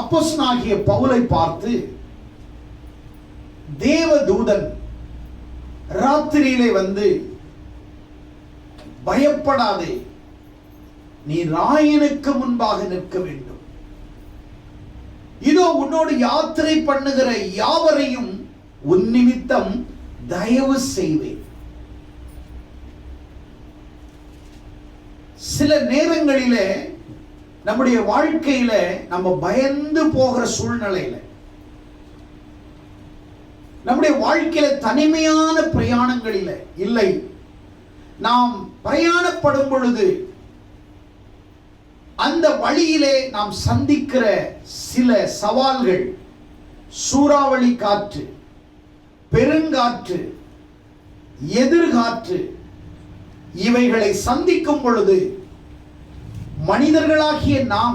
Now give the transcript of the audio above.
அப்போஸ்தலனாகிய பவுலை பார்த்து தேவதூதன் ராத்திரியிலே வந்து பயப்படாதே. நீ ராயனுக்கு முன்பாக நிற்க வேண்டும். இதோ உன்னோடு யாத்திரை பண்ணுகிற யாவரையும் உன் நிமித்தம் தயவு செய்வேன். சில நேரங்களிலே நம்முடைய வாழ்க்கையில நம்ம பயந்து போகிற சூழ்நிலையில நம்முடைய வாழ்க்கையில தனிமையான பிரயாணங்களில இல்லை. நாம் பிரயாணப்படும் பொழுது அந்த வழியிலே நாம் சந்திக்கிற சில சவால்கள் சூறாவளி காற்று பெருங்காற்று எதிர்காற்று இவைகளை சந்திக்கும் பொழுது மனிதர்களாகிய நாம்